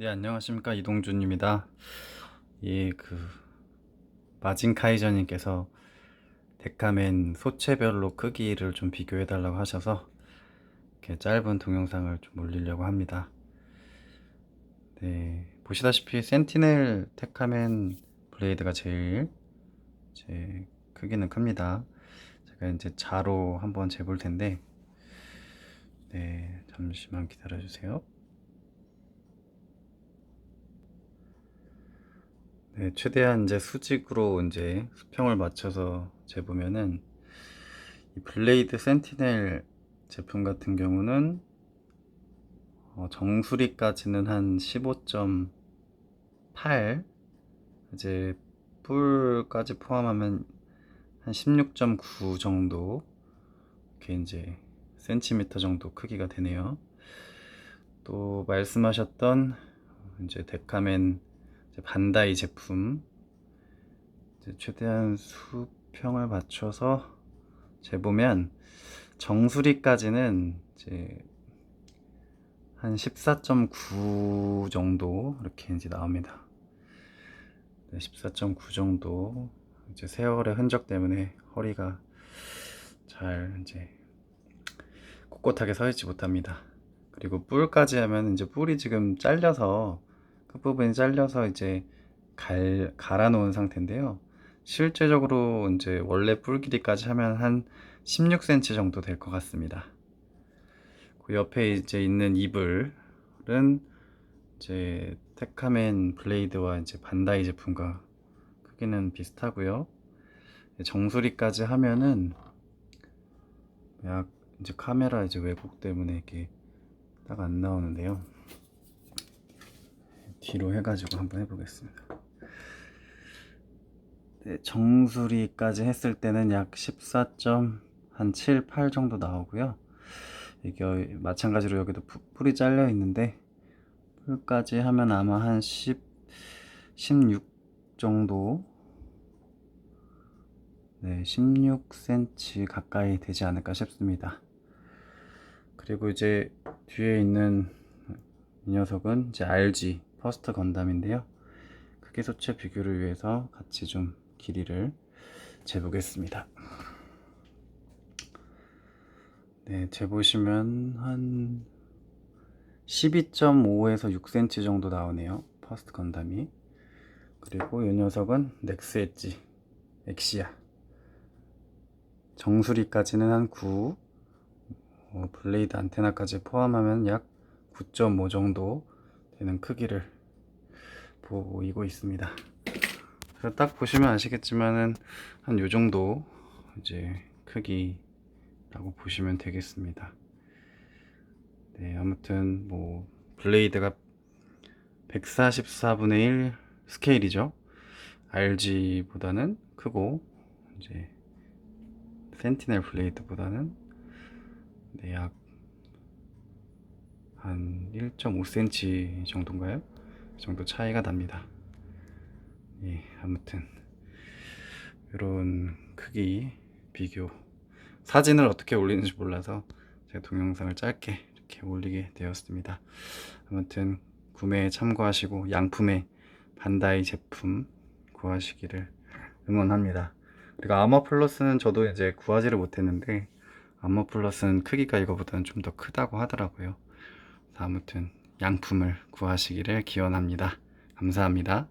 네, 안녕하십니까. 이동준입니다. 예, 그, 마진카이저님께서 데카맨 소체별로 크기를 좀 비교해달라고 하셔서 이렇게 짧은 동영상을 좀 올리려고 합니다. 네, 보시다시피 센티넬 테카맨 블레이드가 제일 제 크기는 큽니다. 제가 이제 자로 한번 재볼 텐데, 네, 잠시만 기다려주세요. 네, 최대한 이제 수직으로 이제 수평을 맞춰서 재보면은 이 블레이드 센티넬 제품 같은 경우는 어, 정수리까지는 한 15.8 이제 뿔까지 포함하면 한 16.9 정도 이렇게 이제 센티미터 정도 크기가 되네요. 또 말씀하셨던 이제 이제 반다이 제품 최대한 수평을 맞춰서 재보면 정수리까지는 이제 한 14.9 정도 이렇게 이제 나옵니다. 네, 14.9 정도 이제 세월의 흔적 때문에 허리가 잘 이제 꼿꼿하게 서 있지 못합니다. 그리고 뿔까지 하면 이제 뿔이 지금 잘려서 끝부분이 잘려서 이제 갈, 갈아 놓은 상태인데요. 실제적으로 이제 원래 뿔 길이까지 하면 한 16cm 정도 될 것 같습니다. 그 옆에 이제 있는 이불은 이제 테카맨 블레이드와 이제 반다이 제품과 크기는 비슷하고요. 정수리까지 하면은 약 이제 카메라 이제 왜곡 때문에 이게 딱 안 나오는데요. 뒤로 해가지고 한번 해보겠습니다. 네, 정수리까지 했을 때는 약 14.7, 8 정도 나오고요. 이게 마찬가지로 여기도 푸- 풀이 잘려 있는데 풀까지 하면 아마 한 10, 16 정도 네, 16cm 가까이 되지 않을까 싶습니다. 그리고 이제 뒤에 있는 이 녀석은 이제 RG 퍼스트 건담인데요. 크기 소체 비교를 위해서 같이 좀 길이를 재보겠습니다. 네, 재보시면 한 12.5에서 6cm 정도 나오네요. 퍼스트 건담이. 그리고 이 녀석은 넥스 엣지 엑시아. 정수리까지는 한 9, 어, 블레이드 안테나까지 포함하면 약 9.5 정도 되는 크기를 보이고 있습니다. 딱 보시면 아시겠지만은 한 요 정도 이제 크기라고 보시면 되겠습니다. 네, 아무튼 뭐 블레이드가 144분의 1 스케일이죠. RG보다는 크고 이제 센티넬 블레이드보다는 네, 약 한 1.5cm 정도인가요? 그 정도 차이가 납니다. 예, 아무튼 이런 크기 비교 사진을 어떻게 올리는지 몰라서 제가 동영상을 짧게 이렇게 올리게 되었습니다. 아무튼 구매에 참고하시고 양품의 반다이 제품 구하시기를 응원합니다. 그리고 아머 플러스는 저도 이제 구하지를 못했는데 아머 플러스는 크기가 이거보다는 좀 더 크다고 하더라고요. 아무튼 양품을 구하시기를 기원합니다. 감사합니다.